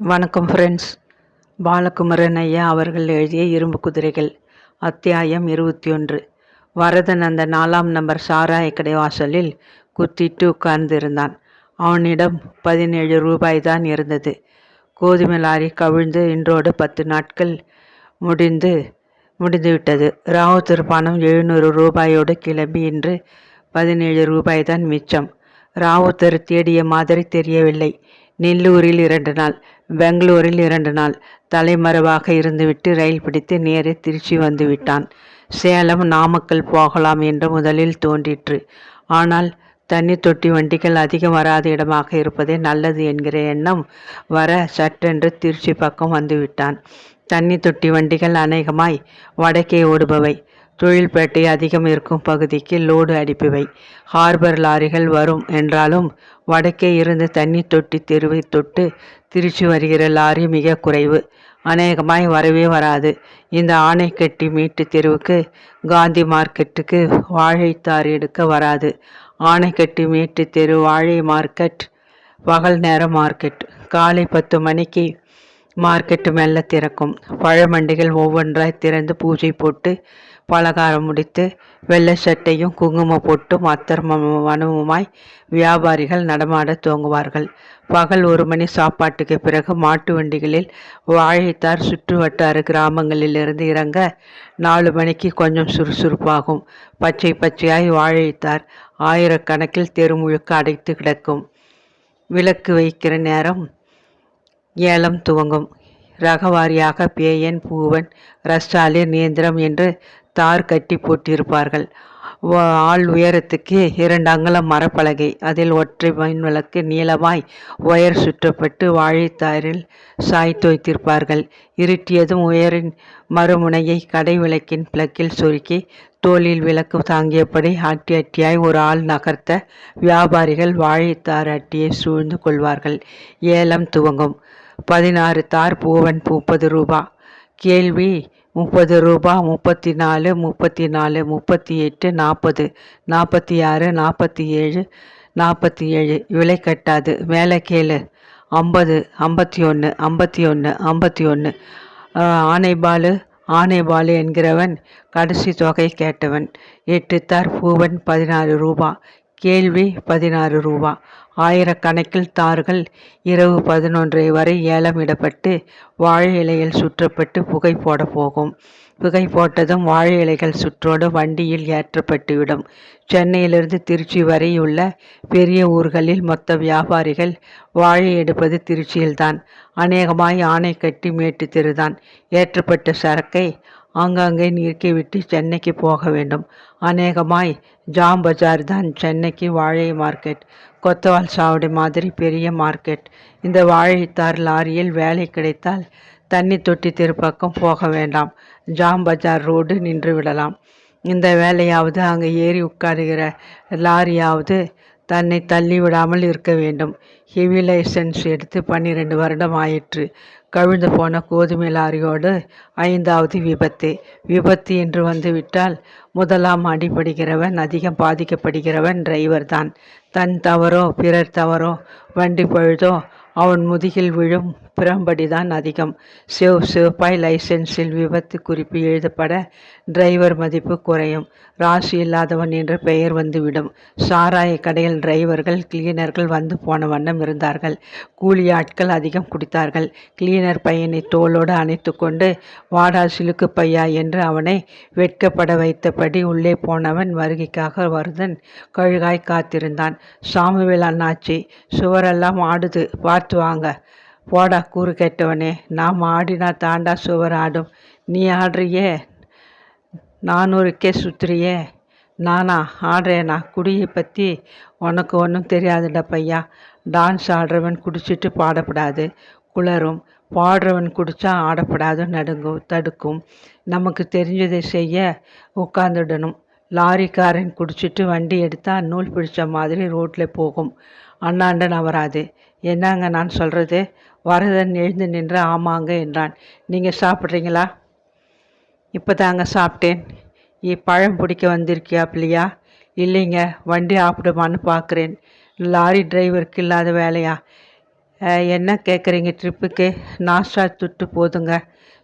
வணக்கம் ஃப்ரெண்ட்ஸ் பாலகுமரன் ஐயா அவர்கள் எழுதிய இரும்பு குதிரைகள் அத்தியாயம் இருபத்தி ஒன்று. வரதன் அந்த நாலாம் நம்பர் சாராய கடை வாசலில் குத்திட்டு உட்கார்ந்திருந்தான். அவனிடம் பதினேழு ரூபாய் தான் இருந்தது. கோதுமை லாரி கவிழ்ந்து இன்றோடு பத்து நாட்கள் முடிந்து முடிந்துவிட்டது ராவுத்தர் பணம் எழுநூறு ரூபாயோடு கிளம்பி இன்று பதினேழு ரூபாய் தான் மிச்சம். ராவுத்தர் தேடிய மாதிரி தெரியவில்லை. நெல்லூரில் இரண்டு நாள் பெங்களூரில் இரண்டு நாள் தலைமறைவாக இருந்துவிட்டு ரயில் பிடித்து நேரே திருச்சி வந்துவிட்டான். சேலம் நாமக்கல் போகலாம் என்று முதலில் தோன்றிற்று. ஆனால் தண்ணி தொட்டி வண்டிகள் அதிகம் வராத இடமாக இருப்பதே நல்லது என்கிற எண்ணம் வர சட்டென்று திருச்சி பக்கம் வந்துவிட்டான். தண்ணி தொட்டி வண்டிகள் அநேகமாய் வடக்கே ஓடுபவை. தொழில்பேட்டை அதிகம் இருக்கும் பகுதிக்கு லோடு அடிப்பவை ஹார்பர் லாரிகள் வரும் என்றாலும் வடக்கே இருந்து தண்ணி தொட்டி தெருவை தொட்டு திருச்சி வருகிற லாரி மிக குறைவு. அநேகமாய் வரவே வராது. இந்த ஆணைக்கட்டி மீட்டு தெருவுக்கு காந்தி மார்க்கெட்டுக்கு வாழைத்தார் எடுக்க வராது. ஆணைக்கட்டி மீட்டு தெரு வாழை மார்க்கெட் பகல் நேர மார்க்கெட். காலை பத்து மணிக்கு மார்க்கெட்டு மெல்ல திறக்கும். பழமண்டிகள் ஒவ்வொன்றாய் திறந்து பூஜை போட்டு பலகாரம் முடித்து வெள்ளை சட்டையும் குங்கும போட்டும் அத்தர்மனவுமாய் வியாபாரிகள் நடமாட துவங்குவார்கள். பகல் ஒரு மணி சாப்பாட்டுக்கு பிறகு மாட்டு வண்டிகளில் வாழைத்தார் சுற்றுவட்டார கிராமங்களிலிருந்து இறங்க நாலு மணிக்கு கொஞ்சம் சுறுசுறுப்பாகும். பச்சை பச்சையாய் வாழைத்தார் ஆயிரக்கணக்கில் தெருமுழுக்க அடைத்து கிடக்கும். விளக்கு வைக்கிற நேரம் ஏலம் துவங்கும். ரகவாரியாக பேயன் பூவன் ரஸ்டாலின் நேந்திரம் என்று தார் கட்டி போட்டிருப்பார்கள். ஆள் உயரத்துக்கு இரண்டு அங்கலம் மரப்பலகை அதில் ஒற்றை மின் விளக்கு நீளமாய் ஒயர் சுற்றப்பட்டு வாழைத்தாரில் சாய்த்து வைத்திருப்பார்கள் இருட்டியதும் உயரின் மறுமுனையை கடை விளக்கின் பிளக்கில் சொருக்கி தோளில் விளக்கு தாங்கியபடி அட்டி அட்டியாய் ஒரு ஆள் நகர்த்த வியாபாரிகள் வாழைத்தார் அட்டியை சூழ்ந்து கொள்வார்கள். ஏலம் துவங்கும். பதினாறு தார் பூவன் முப்பது ரூபா. கேள்வி முப்பது ரூபா முப்பத்தி நாலு முப்பத்தி நாலு முப்பத்தி எட்டு நாற்பது நாற்பத்தி ஆறு நாற்பத்தி ஏழு நாற்பத்தி ஏழு விலை கட்டாது. மேலே கேளு. ஐம்பது ஐம்பத்தி ஒன்று ஐம்பத்தி ஒன்று ஐம்பத்தி ஒன்று ஆனைபாலு ஆனைபாலு என்கிறவன் கடைசி தொகை கேட்டவன். எட்டு தார் பூவன் பதினாறு ரூபா. கேள்வி பதினாறு ரூபா. ஆயிரக்கணக்கில் தார்கள் இரவு பதினொன்றை வரை ஏலமிடப்பட்டு வாழை இலையில் சுற்றப்பட்டு புகை போட போகும். புகை போட்டதும் வாழை இலைகள் சுற்றோடு வண்டியில் ஏற்றப்பட்டுவிடும். சென்னையிலிருந்து திருச்சி வரை உள்ள பெரிய ஊர்களில் மொத்த வியாபாரிகள் வாழை எடுப்பது திருச்சியில்தான். அநேகமாய் ஆணை கட்டி மேட்டு தெருதான். ஏற்றப்பட்ட சரக்கை ஆங்காங்கே நிறுக்கிவிட்டு சென்னைக்கு போக வேண்டும். அநேகமாய் ஜாம் பஜார் தான் சென்னைக்கு வாழை மார்க்கெட். கொத்தவால் சாவடி மாதிரி பெரிய மார்க்கெட். இந்த வாழைத்தார் லாரியில் வேலை கிடைத்தால் தண்ணி தொட்டி திருப்பக்கம் போக வேண்டாம். ஜாம் பஜார் ரோடு நின்று விடலாம். இந்த வேலையாவது அங்கே ஏறி உட்காருகிற லாரியாவது தன்னை தள்ளி விடாமல் இருக்க வேண்டும். ஹெவி லைசன்ஸ் எடுத்து பன்னிரெண்டு வருடம் ஆயிற்று. கவிழ்ந்து போன கோதுமை லாரியோடு ஐந்தாவது விபத்து. விபத்து என்று வந்துவிட்டால் முதலாம் அடிபடுகிறவன் அதிகம் பாதிக்கப்படுகிறவன் டிரைவர் தான். தன் தவறோ பிறர் தவறோ வண்டி பழுதோ அவன் முதுகில் விழும் பிறம்படிதான் அதிகம். சிவ் சிவப்பாய் லைசென்ஸில் விபத்து குறிப்பு எழுதப்பட டிரைவர் மதிப்பு குறையும். ராசி இல்லாதவன் என்ற பெயர் வந்துவிடும். சாராய கடையில் டிரைவர்கள் கிளீனர்கள் வந்து போன வண்ணம் இருந்தார்கள். கூலி ஆட்கள் அதிகம் குடித்தார்கள். கிளீனர் பையனை தோளோடு அணைத்து கொண்டு வாடா சிலுக்கு பையா என்று அவனை வெட்கப்பட வைத்தபடி உள்ளே போனவன் வருகைக்காக வருதன் கழுகாய் காத்திருந்தான். சாமுவேல் அண்ணாச்சி சுவரெல்லாம் ஆடுது பார்த்து வாங்க. போடா கூறு கேட்டவனே. நாம் ஆடினா தாண்டா சுவர் ஆடும். நீ ஆடுறியே? நானூறுக்கே சுத்துறியே நானா ஆடுறேனா? குடியை பற்றி உனக்கு ஒன்றும் தெரியாதுடா பையா. டான்ஸ் ஆடுறவன் குடிச்சிட்டு பாடப்படாது. குளரும் பாடுறவன் குடித்தா ஆடப்படாது நடுங்கும் தடுக்கும். நமக்கு தெரிஞ்சதை செய்ய உட்காந்துடணும் லாரிக்காரன் குடிச்சிட்டு வண்டி எடுத்தால் நூல் பிடிச்ச மாதிரி ரோட்டில் போகும். அண்ணாண்டன் அவராது என்னங்க நான் சொல்கிறது வரதன் எழுந்து நின்று ஆமாங்க என்றான். நீங்கள் சாப்பிட்றீங்களா? இப்போ தாங்க சாப்பிட்டேன் பழம் பிடிக்க வந்திருக்கியா பிள்ளையா? இல்லைங்க வண்டி ஆப்பிடுமான்னு பார்க்குறேன் லாரி டிரைவருக்கு இல்லாத வேலையா? என்ன கேட்குறீங்க ட்ரிப்புக்கு? நாஸ்டா துட்டு போதுங்க.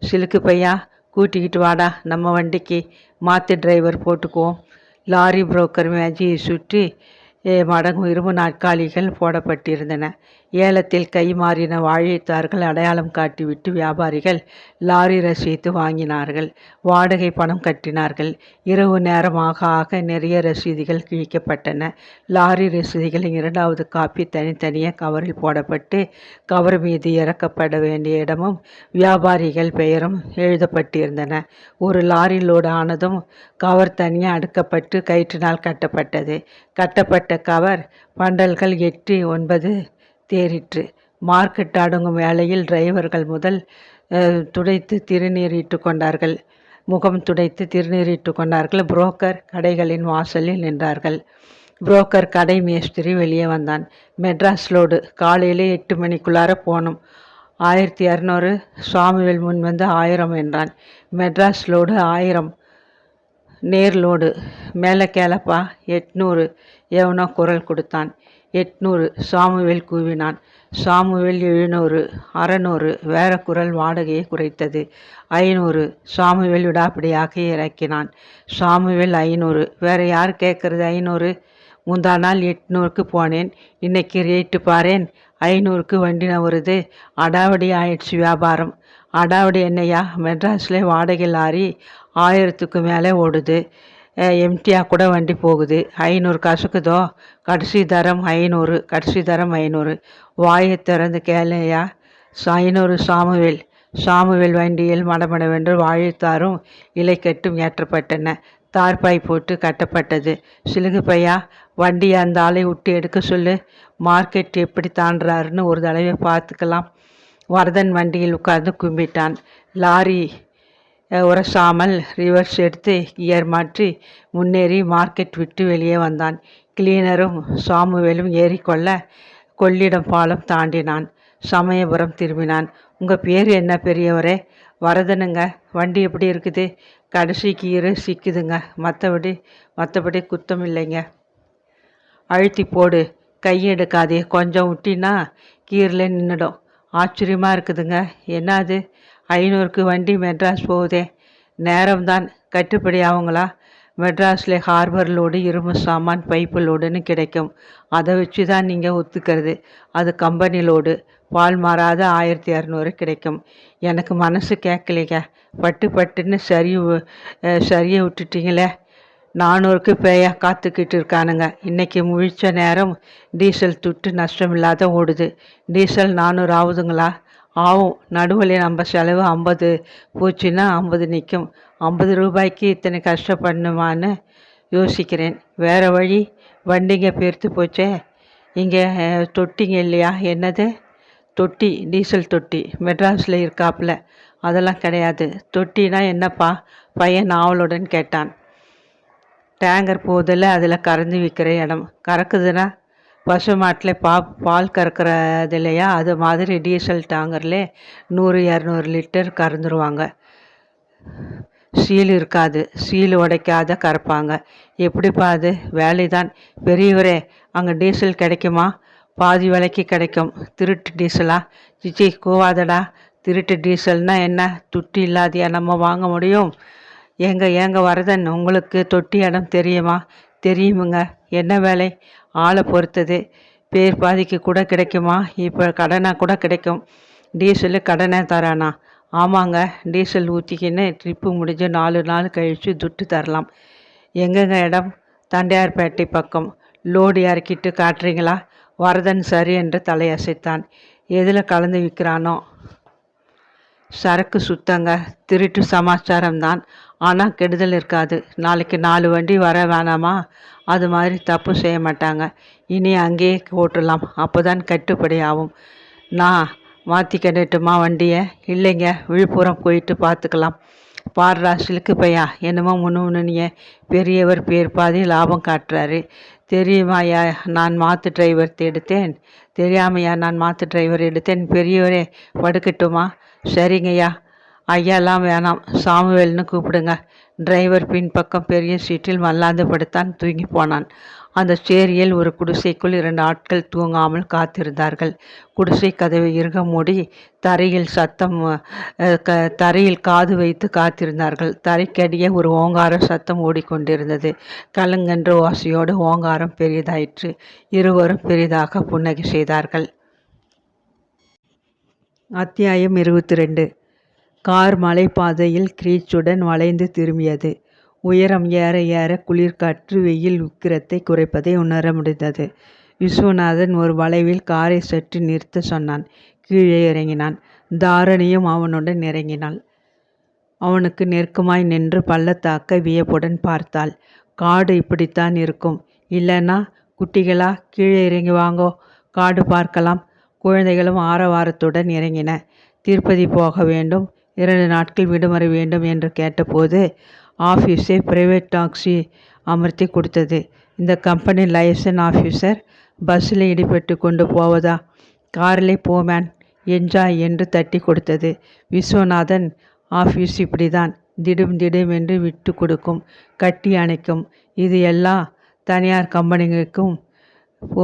சிலுக்கு பையா கூட்டிக்கிட்டு வாடா நம்ம வண்டிக்கு. மாற்று டிரைவர் போட்டுக்குவோம். லாரி புரோக்கர் மேஜியை சுற்றி அஹ், மடங்கும் இரும்பு நாற்காலிகள் போடப்பட்டிருந்தன. ஏலத்தில் கை மாறின வாழைத்தார்கள் அடையாளம் காட்டிவிட்டு வியாபாரிகள் லாரி ரசீது வாங்கினார்கள் வாடகை பணம் கட்டினார்கள். இரவு நேரமாக ஆக நிறைய ரசீதுகள் கிழிக்கப்பட்டன. லாரி ரசீதுகளின் இரண்டாவது காப்பி தனித்தனியாக கவரில் போடப்பட்டு கவர் மீது இறக்கப்பட வேண்டிய இடமும் வியாபாரிகள் பெயரும் எழுதப்பட்டிருந்தன. ஒரு லாரி லோடு ஆனதும் கவர் தனியாக அடுக்கப்பட்டு கயிற்றினால் கட்டப்பட்டது. கட்டப்பட்ட கவர் பண்டல்கள் எட்டு ஒன்பது தேறிற்று. மார்க்கெட் அடங்கும் வேளையில் டிரைவர்கள் முதல் துடைத்து திருநீரிட்டு கொண்டார்கள். முகம் துடைத்து திருநீரிட்டு கொண்டார்கள். புரோக்கர் கடைகளின் வாசலில் நின்றார்கள். புரோக்கர் கடை மேஸ்திரி வெளியே வந்தான். மெட்ராஸ் லோடு. காலையிலே எட்டு மணிக்குள்ளார போனோம். ஆயிரத்தி இரநூறு சுவாமிவேல் முன் வந்து ஆயிரம் என்றான். மெட்ராஸ் லோடு ஆயிரம். நேர் லோடு. மேலே கேளப்பா எட்நூறு. எவனோ குரல் கொடுத்தான். எட்நூறு. சாமுவேல் கூவினான். சாமுவேல் எழுநூறு அறநூறு வேற குரல் வாடகையை குறைத்தது. ஐநூறு. சாமுவேல் விடாப்பிடியாக இறக்கினான். சாமுவேல் ஐநூறு. வேற யார் கேட்கறது ஐநூறு? முந்தா நாள் எட்நூறுக்கு போனேன். இன்னைக்கு ரேட்டு பாரேன். ஐநூறுக்கு வண்டி வருது அடாவடி ஆயிடுச்சு வியாபாரம். அடாவடி என்னையா? மெட்ராஸில் வாடகை லாரி ஆயிரத்துக்கு மேலே ஓடுது. எம்டியாக கூட வண்டி போகுது. ஐநூறு கசக்குதோ? கடைசி தரம் ஐநூறு கடைசி தரம் ஐநூறு. வாயை திறந்து கேளையா ஐநூறு சாமுவேல். சாமுவேல் வண்டியில் மடமடவென்று வாழைத்தாரும் இலைக்கட்டும் ஏற்றப்பட்டன. தார்பாய் போட்டு கட்டப்பட்டது. சிலுகு பையா வண்டியை அந்த ஆளை விட்டு எடுக்க சொல்லு. மார்க்கெட் எப்படி தாண்டுறாருன்னு ஒரு தடவை பார்த்துக்கலாம். வரதன் வண்டியில் உட்கார்ந்து கும்பிட்டான். லாரி உரசாமல் ரிவர்ஸ் எடுத்து கியர் மாற்றி முன்னேறி மார்க்கெட் விட்டு வெளியே வந்தான். கிளீனரும் சாமுவேலும் ஏறிக்கொள்ள கொள்ளிடம் பாலம் தாண்டினான். சமயபுரம் திரும்பினான். உங்கள் பேர் என்ன பெரியவரே? வரதனுங்க. வண்டி எப்படி இருக்குது? கடைசி கீறு சிக்குதுங்க. மற்றபடி மற்றபடி குத்தம் இல்லைங்க. அழுத்தி போடு. கையெடுக்காதே கொஞ்சம் விட்டினா கீரில் நின்றுடும் ஆச்சரியமாக இருக்குதுங்க. என்னது ஐநூறுக்கு வண்டி மெட்ராஸ் போகுதே. நேரம்தான். கட்டுப்படி ஆகுங்களா? மெட்ராஸில் ஹார்பர் லோடு இரும்பு சாமான் பைப்பு லோடுன்னு கிடைக்கும். அதை வச்சு தான் நீங்கள் ஒத்துக்கிறது. அது கம்பெனி லோடு. பால் மாறாத ஆயிரத்தி இரநூறு கிடைக்கும். எனக்கு மனசு கேட்கலைங்க. பட்டு பட்டுன்னு சரி சரியை விட்டுட்டிங்களே. நானூறுக்கு பேயா காத்துக்கிட்டு இருக்கானுங்க. இன்னைக்கு முழிச்ச நேரம் டீசல் துட்டு நஷ்டமில்லாத ஓடுது. டீசல் நானூறு ஆகுதுங்களா ஆகும். நடுவில் நம்ம செலவு ஐம்பது போச்சுன்னா ஐம்பது நிற்கும் ஐம்பது ரூபாய்க்கு இத்தனை கஷ்டப்படணுமான்னு யோசிக்கிறேன். வேறு வழி வண்டிங்க பெருத்து போச்சே. இங்கே தொட்டிங்க இல்லையா? என்னது? தொட்டி டீசல் தொட்டி. மெட்ராஸில் இருக்காப்புல. அதெல்லாம் கிடையாது. தொட்டினா என்னப்பா? பையன் நாவலுடன் கேட்டான். டேங்கர் போதில் அதில் கறந்து விற்கிற இடம். கறக்குதுன்னா பசு மாட்டில் பா பால் கறக்கிறது இல்லையா? அது மாதிரி டீசல் டேங்கர்லே நூறு இரநூறு லிட்டர் கறந்துருவாங்க. சீல் இருக்காது. சீல் உடைக்காத கறப்பாங்க. எப்படிப்பா அது? வேலைதான். பெரியவரே அங்கே டீசல் கிடைக்குமா? பாதி விலைக்கு கிடைக்கும். திருட்டு டீசலா? சிச்சி கூவாதடா. திருட்டு டீசல்னா என்ன? துட்டி இல்லாதையா நம்ம வாங்க முடியும்? ஏங்க ஏங்க வரதன்? உங்களுக்கு தொட்டி இடம் தெரியுமா? தெரியுமுங்க. என்ன வேலை? ஆளை பொறுத்தது. பேர் பாதிக்கு கூட கிடைக்குமா? இப்போ கடனாக கூட கிடைக்கும். டீசலு கடனே தரானா? ஆமாங்க. டீசல் ஊற்றிக்கின்னு ட்ரிப்பு முடிஞ்சு நாலு நாள் கழித்து துட்டு தரலாம். எங்கெங்க இடம்? தண்டையார்பேட்டை பக்கம். லோடு இறக்கிட்டு காட்டுறீங்களா? வரதன் சரி என்று தலையசைத்தான். எதில் கலந்து விற்கிறானோ? சரக்கு சுத்தங்க. திருட்டு சமாச்சாரம் தான் ஆனால் கெடுதல் இருக்காது. நாளைக்கு நாலு வண்டி வர வேணாமா? அது மாதிரி தப்பு செய்ய மாட்டாங்க. இனி அங்கேயே ஓட்டலாம். அப்போ தான் கட்டுப்படி ஆகும். நான் மாற்றிக்கட்டுமா வண்டியை? இல்லைங்க. விழுப்புரம் போயிட்டு பார்த்துக்கலாம் பாடுறா சிலுக்கு பையா என்னமோ முன்னு பெரியவர் பேர் பாதி லாபம் காட்டுறாரு. தெரியுமாயா நான் மாற்று டிரைவர் எடுத்தேன். தெரியாமையா நான் மாற்று டிரைவர் எடுத்தேன்? பெரியவரே படுக்கட்டுமா? சரிங்கய்யா ஐயாலாம் வேணாம். சாமுவேல்னு கூப்பிடுங்க. டிரைவர் பின்பக்கம் பெரிய சீட்டில் மல்லாந்து படுத்தான் தூங்கி போனான். அந்த சேரியில் ஒரு குடிசைக்குள் இரண்டு ஆட்கள் தூங்காமல் காத்திருந்தார்கள். குடிசை கதவை இறுக மூடி தரையில் சத்தம் க தரையில் காது வைத்து காத்திருந்தார்கள். தரைக்கடியே ஒரு ஓங்கார சத்தம் ஓடிக்கொண்டிருந்தது. கலங்கென்ற ஓசையோடு ஓங்காரம் பெரிதாயிற்று. இருவரும் பெரிதாக புன்னகை செய்தார்கள். அத்தியாயம் இருபத்தி ரெண்டு. கார் மலைப்பாதையில் கிரீச்சுடன் வளைந்து திரும்பியது. உயரம் ஏற ஏற குளிர்காற்று வெயில் உக்கிரத்தை குறைப்பதை உணர முடிந்தது. விஸ்வநாதன் ஒரு வளைவில் காரை சற்று நிறுத்த சொன்னான். கீழே இறங்கினான். தாரணியும் அவனுடன் இறங்கினாள். அவனுக்கு நெருக்கமாய் நின்று பள்ளத்தாக்க வியப்புடன் பார்த்தாள். காடு இப்படித்தான் இருக்கும். இல்லைன்னா குட்டிகளா கீழே இறங்கி வாங்கோ. காடு பார்க்கலாம். குழந்தைகளும் ஆரவாரத்துடன் இறங்கின. திருப்பதி போக வேண்டும். இரண்டு நாட்கள் விடுமுறை வேண்டும் என்று கேட்டபோது ஆஃபீஸே பிரைவேட் டாக்ஸி அமர்த்தி கொடுத்தது. இந்த கம்பெனி லைசன் ஆஃபீஸர் பஸ்ஸில் இடிபட்டு கொண்டு போவதா? காரிலே போமேன் என்ஜாய் என்று தட்டி கொடுத்தது. விஸ்வநாதன் ஆஃபீஸ் இப்படிதான். திடும் திடும் என்று விட்டு கொடுக்கும் கட்டி அணைக்கும். இது எல்லா தனியார் கம்பெனிகளுக்கும்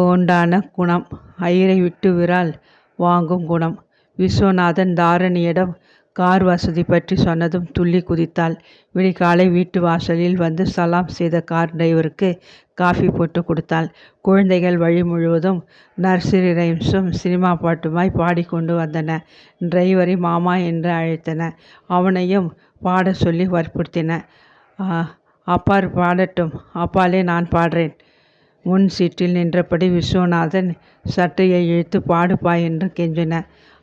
உண்டான குணம். ஐயரை விட்டு விரால் வாங்கும் குணம். விஸ்வநாதன் தாரணியிடம் கார் வசதி பற்றி சொன்னதும் துள்ளி குதித்தாள். விடிகாலை வீட்டு வாசலில் வந்து சலாம் செய்த கார் டிரைவருக்கு காஃபி போட்டு கொடுத்தாள். குழந்தைகள் வழி முழுவதும் நர்சரி ரைம்ஸும் சினிமா பாட்டுமாய் பாடிக்கொண்டு வந்தன. டிரைவரை மாமா என்று அழைத்தன. அவனையும் பாட சொல்லி வற்புறுத்தின. அப்பார் பாடட்டும். அப்பாலே நான் பாடுறேன். முன் சீட்டில் நின்றபடி விஸ்வநாதன் சட்டையை இழுத்து பாடுப்பா என்று கெஞ்சின.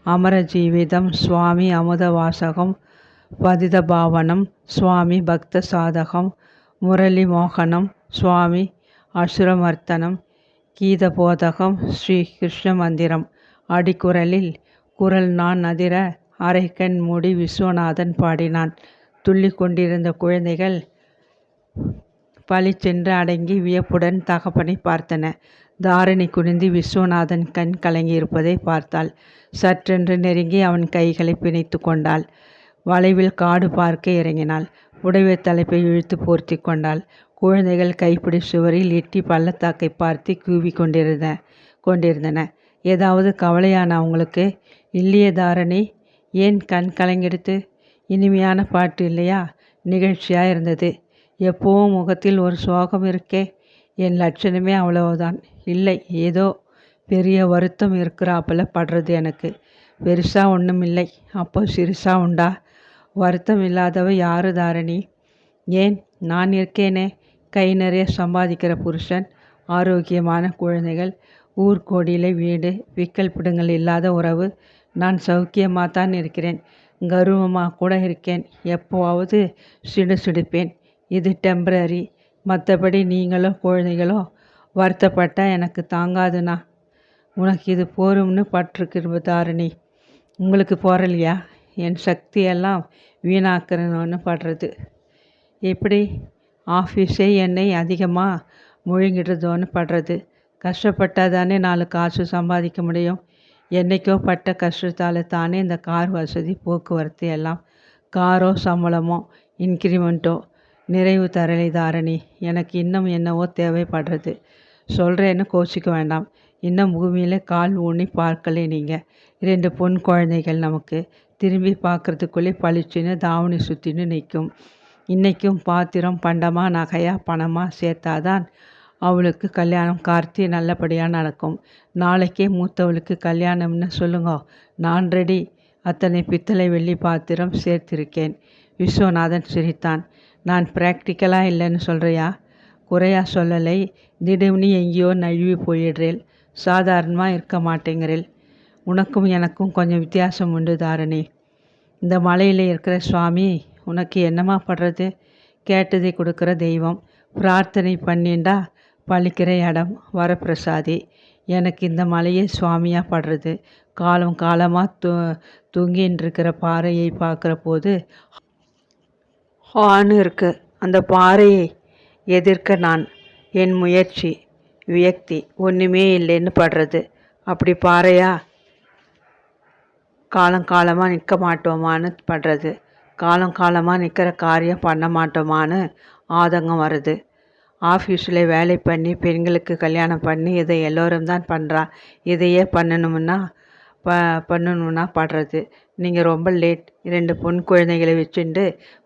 அமர ஜீவிதம் சுவாமி அமுத வாசகம் பதித பாவனம் சுவாமி பக்த சாதகம் முரளி மோகனம் சுவாமி அசுரமர்த்தனம் கீத போதகம் ஸ்ரீ கிருஷ்ண மந்திரம் அடிக்குரலில் குரல் நான் அதிர அரைக்கண் மூடி விஸ்வநாதன் பாடினான். துள்ளி கொண்டிருந்த குழந்தைகள் பழிச்சென்று அடங்கி வியப்புடன் தகப்பனை பார்த்தன. தாரணி குனிந்து விஸ்வநாதன் கண் கலங்கியிருப்பதை பார்த்தாள். சற்றென்று நெருங்கி அவன் கைகளை பிணைத்து கொண்டாள். வளைவில் காடு பார்க்க இறங்கினாள். உடைவை தலைப்பை இழுத்து போர்த்தி கொண்டாள். குழந்தைகள் கைப்பிடி சுவரில் எட்டி பள்ளத்தாக்கை பார்த்து கூவி கொண்டிருந்த கொண்டிருந்தன. ஏதாவது கவலையான அவங்களுக்கு? இல்லையே தாரணி ஏன் கண் கலங்கெடுத்து? இனிமையான பாட்டு இல்லையா? நிகழ்ச்சியாக இருந்தது. எப்போவும் முகத்தில் ஒரு சோகம் இருக்கே. என் லட்சணமே அவ்வளவுதான். இல்லை. ஏதோ பெரிய வருத்தம் இருக்கிறாப்புல படுறது எனக்கு. பெருசாக ஒன்றும் இல்லை. அப்போ சிறுசாக உண்டா? வருத்தம் இல்லாதவ யாரு தாரணி? ஏன்? நான் இருக்கேனே. கை நிறைய சம்பாதிக்கிற புருஷன் ஆரோக்கியமான குழந்தைகள் ஊர்கோடியில் வீடு விக்கல் பிடுங்கல் இல்லாத உறவு. நான் சௌக்கியமாக தான் இருக்கிறேன். கர்வமாக கூட இருக்கேன். எப்போவாவது சிடு சிடுப்பேன். இது டெம்பரரி மற்றபடி நீங்களோ குழந்தைகளோ வருத்தப்பட்டால் எனக்கு தாங்காதுண்ணா. உனக்கு இது போரும்னு பட்டிருக்கு தாரணி உங்களுக்கு போறலையா? என் சக்தியெல்லாம் வீணாக்கிறணும்னு படுறது. எப்படி? ஆஃபீஸே என்னை அதிகமாக முழுங்கிடுறதோன்னு படுறது. கஷ்டப்பட்டால் தானே நாலு காசு சம்பாதிக்க முடியும். என்றைக்கோ பட்ட கஷ்டத்தால் தானே இந்த கார் வசதி போக்குவரத்து எல்லாம். காரோ சம்பளமோ இன்க்ரிமெண்ட்டோ நிறைவு தரலை தாரணி. எனக்கு இன்னும் என்னவோ தேவைப்படுறது. சொல்கிறேன்னு கோச்சிக்க வேண்டாம். இன்னும் பூமியில் கால் ஊனி பார்க்கலே நீங்கள் இரண்டு பொன் குழந்தைகள் நமக்கு. திரும்பி பார்க்குறதுக்குள்ளே பளிச்சுன்னு தாவணி சுற்றின்னு நிற்கும். இன்றைக்கும் பாத்திரம் பண்டமாக நகையாக பணமாக சேர்த்தாதான் அவளுக்கு கல்யாணம். கார்த்தி நல்லபடியாக நடக்கும். நாளைக்கே மூத்தவளுக்கு கல்யாணம்னு சொல்லுங்க. நான் ரெடி அத்தனை பித்தளை வெள்ளி பாத்திரம் சேர்த்திருக்கேன். விஸ்வநாதன் சிரித்தான். நான் ப்ராக்டிக்கலாக இல்லைன்னு சொல்கிறியா குறையா சொல்லலை. திடீர்னு எங்கேயோ நழுவி போயிடுறேன் சாதாரணமாக இருக்க மாட்டேங்கிறேன் உனக்கும் எனக்கும் கொஞ்சம் வித்தியாசம் உண்டு தாரணி. இந்த மலையில் இருக்கிற சுவாமி உனக்கு என்னமா படுறது? கேட்டதை கொடுக்குற தெய்வம். பிரார்த்தனை பண்ணிண்டா பழிக்கிற இடம் வரப்பிரசாதி. எனக்கு இந்த மலையே சுவாமியாக படுறது. காலம் காலமாக தூ தூங்கின்னு இருக்கிற பாறையை பார்க்குற போது ஹான்னு இருக்கு. அந்த பாறையை எதிர்க்க நான். என் முயற்சி வியக்தி ஒன்றுமே இல்லைன்னு படுறது. அப்படி பாறையா? காலம் காலமாக நிற்க மாட்டோமான்னு படுறது. காலம் காலமாக நிற்கிற காரியம் பண்ண மாட்டோமான்னு ஆதங்கம் வருது. ஆஃபீஸில் வேலை பண்ணி பெண்களுக்கு கல்யாணம் பண்ணி இதை எல்லோரும் தான் பண்ணுறா இதையே பண்ணணும்னா ப பண்ணணும்னா படுறது. நீங்கள் ரொம்ப லேட் ரெண்டு பொன் குழந்தைகளை வச்சுண்டு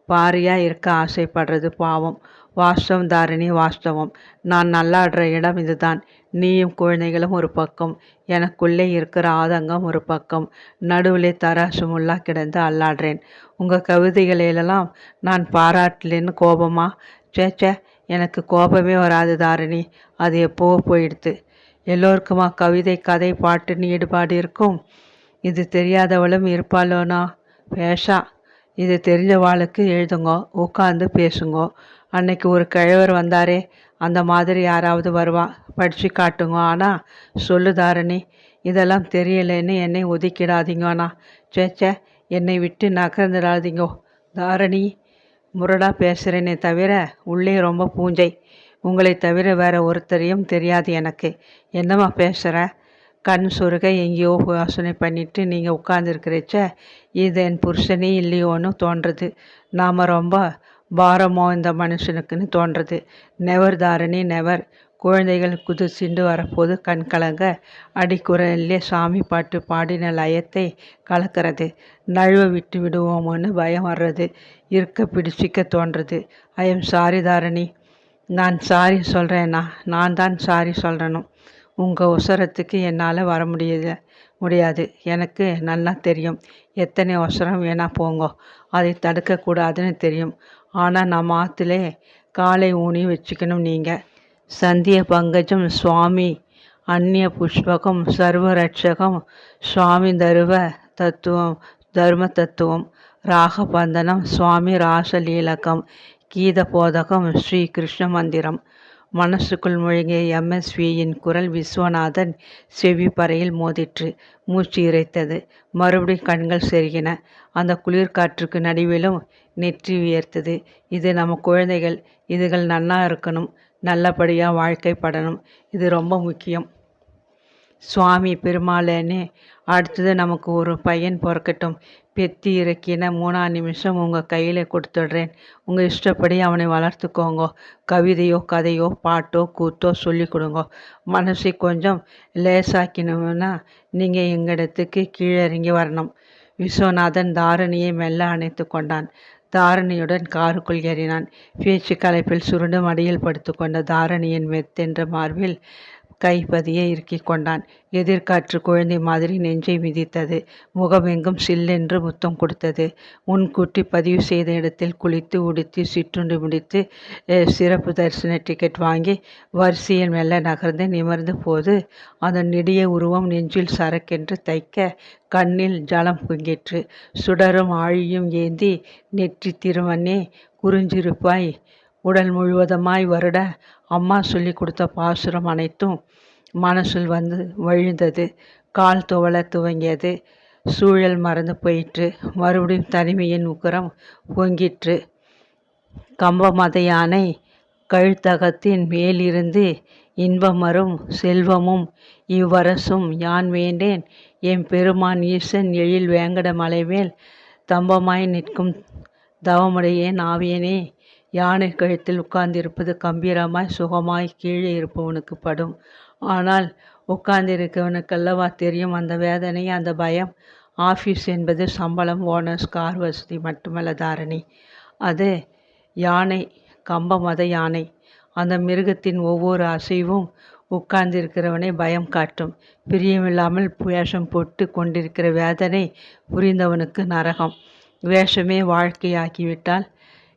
பாரியாக இருக்க ஆசைப்படுறது பாவம். வாஸ்தவம் தாரிணி வாஸ்தவம். நான் நல்லாடுற இடம் இதுதான். நீயும் குழந்தைகளும் ஒரு பக்கம். எனக்குள்ளே இருக்கிற ஆதங்கம் ஒரு பக்கம். நடுவில் தராசுமுல்லா கிடந்து அல்லாடுறேன். உங்கள் கவிதைகளிலெல்லாம் நான் பாராட்டலேன்னு கோபமா? சேச்சே எனக்கு கோபமே வராது தாரிணி. அது எப்போவோ போயிடுது எல்லோருக்குமா கவிதை கதை பாட்டுன்னு ஈடுபாடு இருக்கும்? இது தெரியாதவளும் இருப்பாளோனா? பேஷா. இது தெரிஞ்சவாளுக்கு எழுதுங்கோ உட்காந்து பேசுங்கோ. அன்னைக்கு ஒரு கிழவர் வந்தாரே அந்த மாதிரி யாராவது வருவா படித்து காட்டுங்க. ஆனால் சொல்லு தாரணி இதெல்லாம் தெரியலைன்னு என்னை ஒதுக்கிடாதீங்கண்ணா சேச்சே என்னை விட்டு நகர்ந்துடாதீங்கோ. தாரணி முரடாக பேசுகிறேனே தவிர உள்ளே ரொம்ப பூஞ்சை. உங்களை தவிர வேற ஒருத்தரையும் தெரியாது எனக்கு. என்னம்மா பேசுகிறேன் கண் சுருக எங்கேயோ யோசனை பண்ணிட்டு நீங்கள் உட்காந்துருக்கிறச்ச இது என் புருஷனே இல்லையோன்னு தோன்றுறது நாம் ரொம்ப பாரமோ இந்த மனுஷனுக்குன்னு தோன்றுறது நெவர் தாரணி நெவர் குழந்தைகள் குதிச்சுண்டு வரப்போது கண் கலங்க அடிக்குரல்லே சாமி பாட்டு பாடின லயத்தை கலக்கிறது. நழுவ விட்டு விடுவோமோன்னு பயம் வர்றது. இருக்க பிடிச்சிக்க தோன்றுறது ஐ எம் சாரி தாரணி. நான் சாரி சொல்கிறேன்னா நான் தான் சாரி சொல்கிறணும் உங்கள் உசரத்துக்கு என்னால் வர முடியல முடியாது. எனக்கு நல்லா தெரியும். எத்தனை ஒசரம் வேணால் போங்கோ. அதை தடுக்கக்கூடாதுன்னு தெரியும். ஆனால் நம்ம ஆற்றுலே காலை ஊனி வச்சுக்கணும் நீங்கள் சந்திய பங்கஜம் சுவாமி அந்நிய புஷ்பகம் சர்வரட்சகம் சுவாமி தருவ தத்துவம் தர்ம தத்துவம் ராகபந்தனம் சுவாமி ராசலீலகம் கீத போதகம் ஸ்ரீ கிருஷ்ண மந்திரம். மனசுக்குள் முழுங்கிய எம்எஸ்வியின் குரல் விஸ்வநாதன் செவி பறையில் மோதிற்று. மூச்சு இறைத்தது. மறுபடி கண்கள் செருகின. அந்த குளிர்காற்றுக்கு நடுவிலும் நெற்றி உயர்த்தது. இது நம்ம குழந்தைகள். இதுகள் நன்னா இருக்கணும். நல்லபடியாக வாழ்க்கைப்படணும் இது ரொம்ப முக்கியம். சுவாமி பெருமாளேன்னு அடுத்தது நமக்கு ஒரு பையன் பிறக்கட்டும். பெத்தி இறக்கின மூணா நிமிஷம் உங்கள் கையில் கொடுத்துடுறேன். உங்கள் இஷ்டப்படி அவனை வளர்த்துக்கோங்க. கவிதையோ கதையோ பாட்டோ கூத்தோ சொல்லி கொடுங்க. மனசை கொஞ்சம் லேசாக்கினோம்னா நீங்கள் எங்கிடத்துக்கு கீழே இறங்கி வரணும். விஸ்வநாதன் தாரணியை மெல்ல அணைத்து கொண்டான். தாரணியுடன் காருக்குள் ஏறினான். பேச்சு கலைப்பில் சுருண்டு மடியில் படுத்துக்கொண்ட தாரணியின் மெத்தென்ற மார்பில் கைப்பதிய இறுக்கிக் கொண்டான். எதிர்காற்று குழந்தை மாதிரி நெஞ்சை மிதித்தது. முகமெங்கும் சில்லென்று முத்தம் கொடுத்தது. முன்கூட்டி பதிவு செய்த இடத்தில் குளித்து உடுத்தி சிற்றுண்டு முடித்து சிறப்பு தரிசன டிக்கெட் வாங்கி வரிசையில் மெல்ல நகர்ந்து நிமிர்ந்த போது அதன் நெடிய உருவம் நெஞ்சில் சரக்கென்று தைக்க கண்ணில் ஜலம் பொங்கிற்று. சுடரும் ஆழியும் ஏந்தி நெற்றி திருமண்ணே குறிஞ்சிருப்பாய் உடல் முழுவதுமாய் வருட அம்மா சொல்லி கொடுத்த பாசுரம் அனைத்தும் மனசில் வந்து வழிந்தது. கால் துவள துவங்கியது. சூழல் மறந்து போயிற்று. மறுபடியும் தனிமையின் உக்கரம் பொங்கிற்று கம்பமதையானை கழுத்தகத்தின் மேலிருந்து இன்பமரும் செல்வமும் இவ்வரசும் யான் வேண்டேன். என் பெருமான் ஈசன் எழில் வேங்கட மலைமேல் தம்பமாய் நிற்கும் தவமுடையேன் ஆவியனே. யானை கழுத்தில் உட்கார்ந்திருப்பது கம்பீரமாய் சுகமாய் கீழே இருப்பவனுக்கு படும். ஆனால் உட்கார்ந்திருக்கவனுக்கல்லவா தெரியும்? அந்த வேதனை அந்த பயம். ஆஃபீஸ் என்பது சம்பளம் ஓனர்ஸ் கார் வசதி மட்டுமல்ல தாரணி. அது யானை கம்ப மத யானை. அந்த மிருகத்தின் ஒவ்வொரு அசைவும் உட்கார்ந்திருக்கிறவனை பயம் காட்டும். பிரியமில்லாமல் வேஷம் போட்டு கொண்டிருக்கிற வேதனை புரிந்தவனுக்கு நரகம். வேஷமே வாழ்க்கையாக்கிவிட்டால்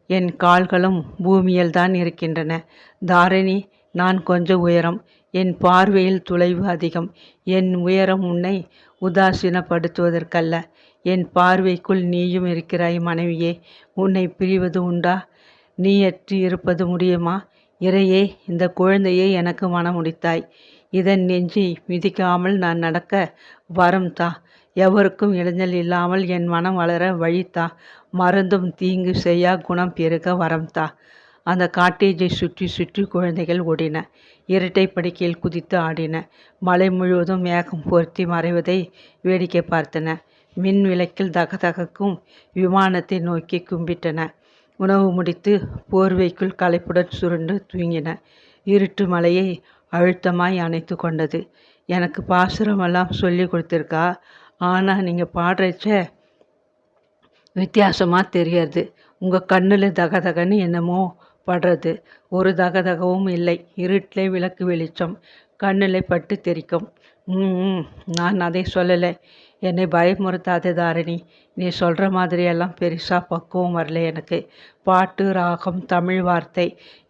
என் கால்களும் பூமியில் தான் இருக்கின்றன. தாரிணி நான் கொஞ்சம் உயரம். என் பார்வையில் துளைவு அதிகம். என் உயரம் உன்னை உதாசீனப்படுத்துவதற்கல்ல. என் பார்வைக்குள் நீயும் இருக்கிறாய் மனைவியே. உன்னை பிரிவது உண்டா? நீயற்றி இருப்பது முடியுமா? இறையே இந்த குழந்தையை எனக்கு மனமுடித்தாய். இதன் நெஞ்சி மிதிக்காமல் நான் நடக்க வரம் தா எவருக்கும் இளைஞல் இல்லாமல் என் மனம் வளர வழித்தா மருந்தும் தீங்கு செய்யா குணம் பெருக வரம்தா அந்த காட்டேஜை சுற்றி சுற்றி குழந்தைகள் ஓடின இரட்டை படுக்கையில் குதித்து ஆடின மலை முழுவதும் மேகம் பொருத்தி மறைவதை வேடிக்கை பார்த்தன மின் விளக்கில் தகதகக்கும் விமானத்தை நோக்கி கும்பிட்டன உணவு முடித்து போர்வைக்குள் களைப்புடன் சுருண்டு தூங்கின. இருட்டு மலையை அழுத்தமாய் அணைத்து கொண்டது. எனக்கு பாசுரமெல்லாம் சொல்லி கொடுத்துருக்கா. ஆனால் நீங்கள் பாடுறச்ச வித்தியாசமாக தெரியறது. உங்கள் கண்ணில் தகதகன்னு என்னமோ படுறது. ஒரு தகதகவும் இல்லை. இருட்டிலே விளக்கு வெளிச்சம் கண்ணில் பட்டு தெறிக்கும். நான் அதை சொல்லலை. என்னை பயமுறுத்தாதே தாரிணி. நீ சொல்கிற மாதிரியெல்லாம் பெருசாக பக்குவம் வரல எனக்கு. பாட்டு ராகம் தமிழ் வார்த்தை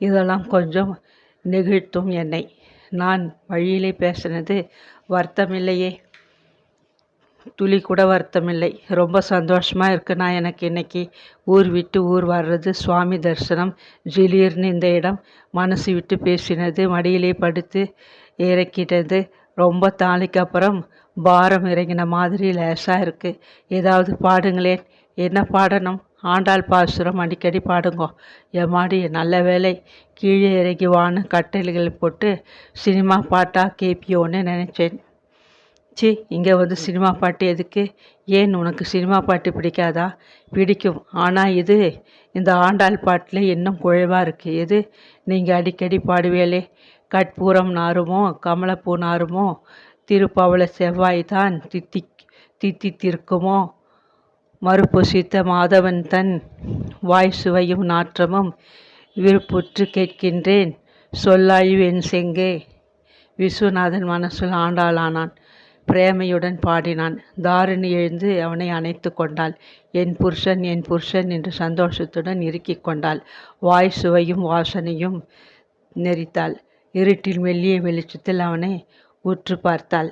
இதெல்லாம் கொஞ்சம் நெகிழ்த்தும் என்னை. நான் வழியிலே பேசினது வருத்தமில்லையே. துளி கூட வருத்தமில்லை. ரொம்ப சந்தோஷமாக இருக்குது நான் எனக்கு இன்னைக்கு. ஊர் விட்டு ஊர் வர்றது சுவாமி தரிசனம் ஜிலீர்னு இந்த இடம் மனசு விட்டு பேசினது மடியிலே படுத்து இறக்கிட்டது ரொம்ப தாளிக்கு அப்புறம் பாரம் இறங்கின மாதிரி லேசாக இருக்குது ஏதாவது பாடுங்களேன். என்ன பாடணும்? ஆண்டாள் பாசுரம் அடிக்கடி பாடுங்கோ. எம்மாடி நல்ல வேளை கீழே இறங்கி வான்னு கட்டளைகள் போட்டு சினிமா பாட்டா கேபியோன்னு நினச்சேன் ச்சீ இங்க வந்து சினிமா பாட்டு எதுக்கு? ஏன் உனக்கு சினிமா பாட்டு பிடிக்காதா? பிடிக்கும். ஆனா இது இந்த ஆண்டாள் பாட்டுல இன்னும் குழைவா இருக்கு. எது? நீங்க அடிக்கடி பாடுவேளே கற்பூரம் நாறுமோ கமலப்பூ நாறுமோ திருப்பவளச் செவ்வாய்தான் தித்திக் தித்தித்திருக்குமோ மறுபொசித்த மாதவன் தன் வாய் சுவையும் நாற்றமும் விருப்புற்றுக் கேட்கின்றேன் சொல்லாய் வெண் செங்கே. விசுவநாதன் மனசுல் ஆண்டாளானான். பிரேமையுடன் பாடினான். தாரிணி எழுந்து அவனை அணைத்து கொண்டாள். என் புருஷன் என் புருஷன் என்று சந்தோஷத்துடன் இறுக்கிக் கொண்டாள். வாய் சுவையும் வாசனையும் நெரித்தாள். இருட்டில் மெல்லிய வெளிச்சத்தில் அவனை உற்று பார்த்தாள்.